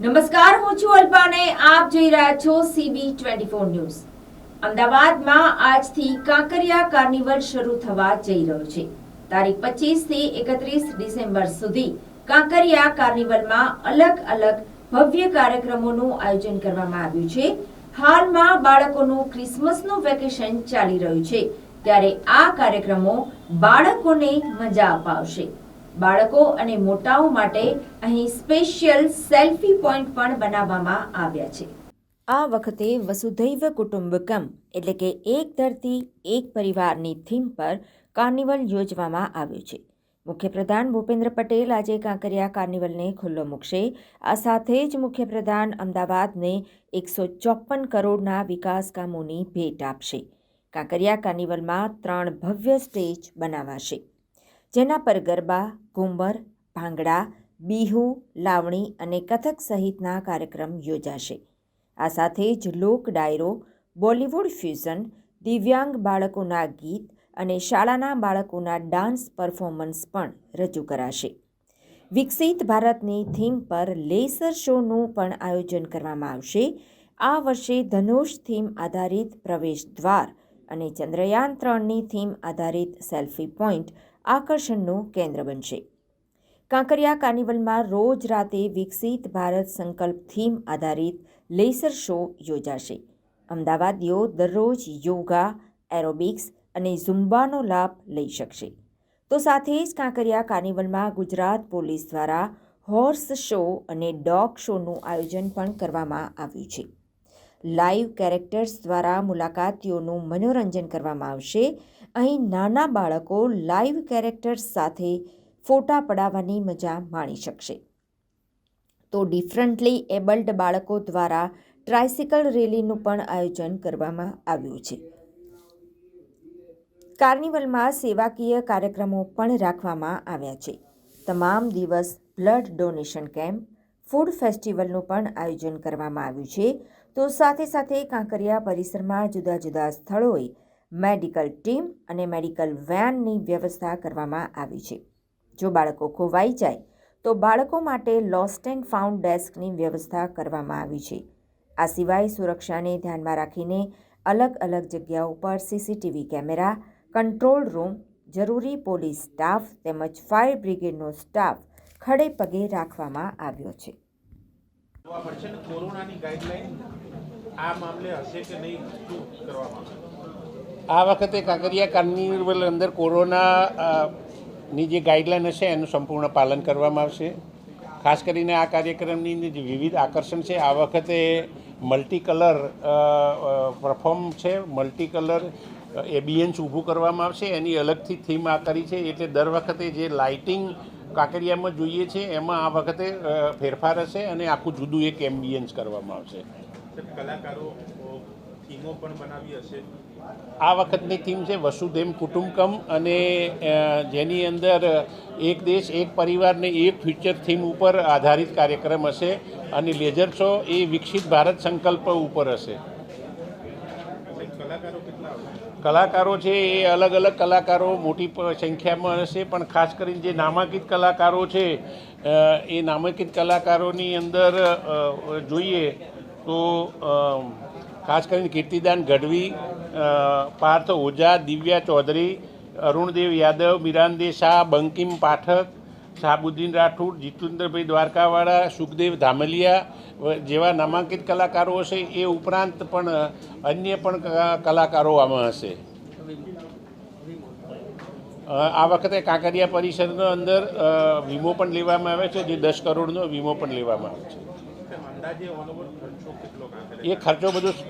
નમસ્કાર, હું છું અલ્પાને. આપ જોઈ રહ્યા છો સીબી ટ્વેન્ટી ફોર ન્યૂઝ. અમદાવાદમાં આજથી કાંકરિયા કાર્નિવલ શરૂ થવા જઈ રહ્યો છે. તારીખ પચીસથી એકત્રીસ ડિસેમ્બર સુધી કાંકરિયા કાર્નિવલમાં અલગ અલગ ભવ્ય કાર્યક્રમોનું આયોજન કરવામાં આવ્યું છે. હાલમાં બાળકોનું ક્રિસમસનું વેકેશન ચાલી રહ્યું છે. ત્યારે આ કાર્યક્રમો બાળકોને મજા અપાવશે. બાળકો અને મોટાઓ માટે અહીં સ્પેશિયલ સેલ્ફી પોઈન્ટ પણ બનાવવામાં આવ્યા છે. આ વખતે વસુધૈવ કુટુંબકમ એટલે કે એક ધરતી, એક પરિવારની થીમ પર કાર્નિવલ યોજવામાં આવ્યું છે. મુખ્યપ્રધાન ભૂપેન્દ્ર પટેલ આજે કાંકરિયા કાર્નિવલને ખુલ્લો મૂકશે. આ સાથે જ મુખ્યપ્રધાન અમદાવાદને એકસો ચોપન કરોડના વિકાસ કામોની ભેટ આપશે. કાંકરિયા કાર્નિવલમાં ત્રણ ભવ્ય સ્ટેજ બનાવાશે. જેના પર ગરબા ઘુંમર ભાંગડા, બિહુ, લાવણી અને કથક સહિતના કાર્યક્રમ યોજાશે. આ સાથે જ લોક ડાયરો, બોલિવૂડ ફ્યુઝન, દિવ્યાંગ બાળકોના ગીત અને શાળાના બાળકોના ડાન્સ પરફોર્મન્સ પણ રજૂ કરાશે. વિકસિત ભારતની થીમ પર લેસર શોનું પણ આયોજન કરવામાં આવશે. આ વર્ષે ધનુષ થીમ આધારિત પ્રવેશ દ્વાર અને ચંદ્રયાન ત્રણની થીમ આધારિત સેલ્ફી પોઈન્ટ આકર્ષણનું કેન્દ્ર બનશે. કાંકરિયા કાર્નિવલમાં રોજ રાતે વિકસિત ભારત સંકલ્પ થીમ આધારિત લેસર શો યોજાશે. અમદાવાદીઓ દરરોજ યોગા, એરોબિક્સ અને ઝુમ્બાનો લાભ લઈ શકશે. તો સાથે જ કાંકરિયા કાર્નિવલમાં ગુજરાત પોલીસ દ્વારા હોર્સ શો અને ડોગ શોનું આયોજન પણ કરવામાં આવ્યું છે. લાઈવ કેરેક્ટર્સ દ્વારા મુલાકાતીઓનું મનોરંજન કરવામાં આવશે. અહીં નાના બાળકો લાઈવ કેરેક્ટર્સ સાથે ફોટા પડાવવાની મજા માણી શકશે. તો ડિફરન્ટલી એબલ્ડ બાળકો દ્વારા ટ્રાયસિકલ રેલીનું પણ આયોજન કરવામાં આવ્યું છે. કાર્નિવલમાં સેવાકીય કાર્યક્રમો પણ રાખવામાં આવ્યા છે. તમામ દિવસ બ્લડ ડોનેશન કેમ્પ ફૂડ ફેસ્ટિવલનું પણ આયોજન કરવામાં આવ્યું છે. તો સાથે સાથે કાંકરિયા પરિસરમાં જુદા જુદા સ્થળોએ મેડિકલ ટીમ અને મેડિકલ વેનની વ્યવસ્થા કરવામાં આવી છે. જો બાળકો ખોવાઈ જાય, તો બાળકો માટે લોસ્ટ એન્ડ ફાઉન્ડ ડેસ્કની વ્યવસ્થા કરવામાં આવી છે. આ સિવાય સુરક્ષાને ધ્યાનમાં રાખીને અલગ અલગ જગ્યાઓ પર સીસીટીવી કેમેરા, કંટ્રોલ રૂમ, જરૂરી પોલીસ સ્ટાફ તેમજ ફાયર બ્રિગેડનો સ્ટાફ ખડે પગે રાખવામાં આવ્યો છે. જોવા મળશે કોરોનાની ગાઈડલાઈન આ મામલે હશે કે નહીં આ વખતે કાંકરિયા કાર્નિવલ અંદર કોરોના ની જે ગાઈડલાઈન હશે એનું સંપૂર્ણ પાલન કરવામાં આવશે. ખાસ કરીને આ કાર્યક્રમની જે વિવિધ આકર્ષણ છે આ વખતે મલ્ટી કલર પરફોર્મ છે મલ્ટી કલર એબિયન્સ ઊભું કરવામાં આવશે. એની અલગથી થીમ આ કરી છે એટલે દર વખતે જે લાઇટિંગ કાંકરિયામાં જોઈએ છે એમાં આ વખતે ફેરફાર હશે અને આખું જુદું એક એમ્બિયન્સ કરવામાં આવશે. કલાકારો થીમો પણ બનાવી હશે? આ વખતની થીમ છે વસુધેમ કુટુંબકમ અને જેની અંદર એક દેશ એક પરિવારને એક ફ્યુચર થીમ ઉપર આધારિત કાર્યક્રમ હશે અને લેઝર શો એ વિકસિત ભારત સંકલ્પ ઉપર હશે. કલાકારો કેટલા કલાકારો છે એ અલગ અલગ કલાકારો મોટી સંખ્યામાં હશે, પણ ખાસ કરીને જે નામાંકિત કલાકારો છે એ નામાંકિત કલાકારોની અંદર જોઈએ તો ખાસ કરીને કીર્તિદાન ગઢવી પાર્થ ઓઝા, દિવ્યા ચૌધરી, અરુણદેવ યાદવ મિરાનદે શાહ બંકિમ પાઠક શાહબુદ્દીન રાઠોડ જીતુન્દ્રભાઈ દ્વારકાવાળા સુખદેવ ધામલિયા જેવા નામાંકિત કલાકારો હશે એ ઉપરાંત પણ અન્ય પણ કલાકારો આમાં હશે. આ વખતે કાંકરિયા પરિષદનો અંદર વીમો પણ લેવામાં આવે છે જે દસ કરોડનો વીમો પણ લેવામાં આવે છે. એ ખર્ચો બધો